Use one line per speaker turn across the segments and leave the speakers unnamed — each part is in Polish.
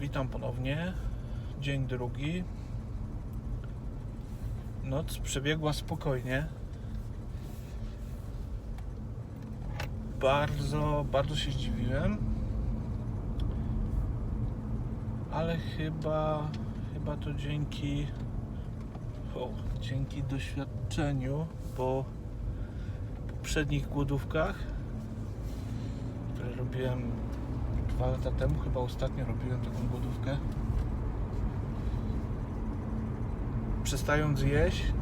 Witam ponownie. Dzień drugi. Noc przebiegła spokojnie. Bardzo, bardzo się zdziwiłem. Ale chyba, chyba to dzięki, o, dzięki doświadczeniu po poprzednich głodówkach, które robiłem dwa lata temu, chyba ostatnio robiłem taką głodówkę. Przestając jeść,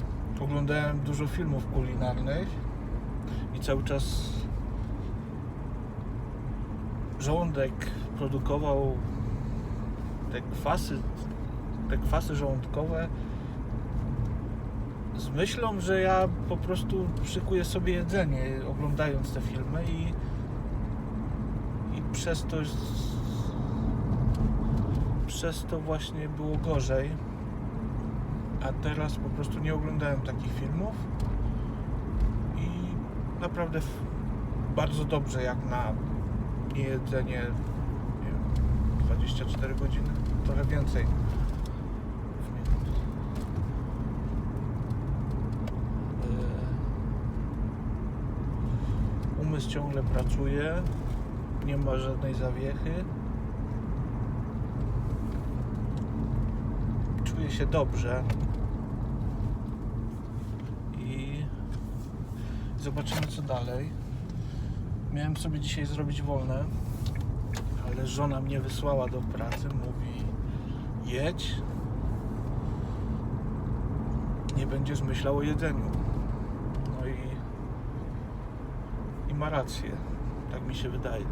oglądałem dużo filmów kulinarnych i cały czas żołądek produkował te kwasy, te kwasy żołądkowe z myślą, że ja po prostu szykuję sobie jedzenie oglądając te filmy i przez to przez to właśnie było gorzej. A teraz po prostu nie oglądałem takich filmów. I naprawdę bardzo dobrze jak na jedzenie nie wiem, 24 godziny. Trochę więcej. Yy, umysł ciągle pracuje nie ma żadnej zawiechy. Czuję się dobrze. I zobaczymy co dalej. Miałem sobie dzisiaj zrobić wolne, ale żona mnie wysłała do pracy. Mówi: jedź. Nie będziesz myślał o jedzeniu. No i, i ma rację. Tak mi się wydaje.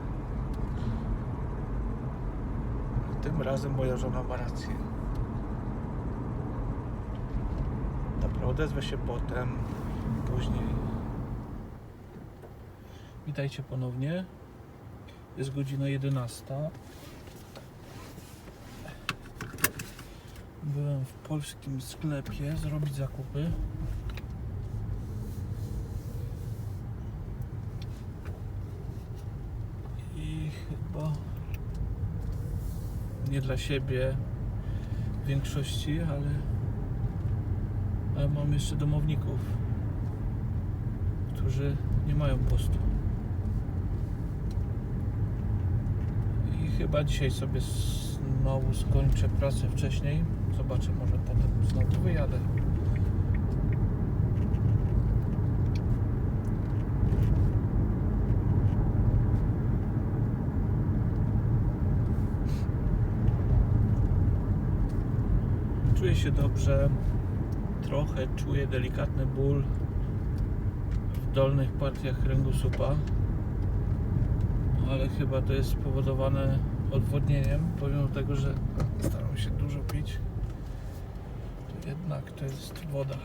Tym razem moja żona ma rację. Dobra, odezwę się potem, później. Witajcie ponownie. Jest godzina 11. Byłem w polskim sklepie zrobić zakupy. I chyba nie dla siebie w większości, ale, ale mam jeszcze domowników, którzy nie mają postu. I chyba dzisiaj sobie znowu skończę pracę wcześniej. Zobaczę, może potem znowu wyjadę. Czuję się dobrze. Trochę czuję delikatny ból w dolnych partiach kręgosłupa. Ale chyba to jest spowodowane odwodnieniem, pomimo tego, że staram się dużo pić. To jednak to jest woda.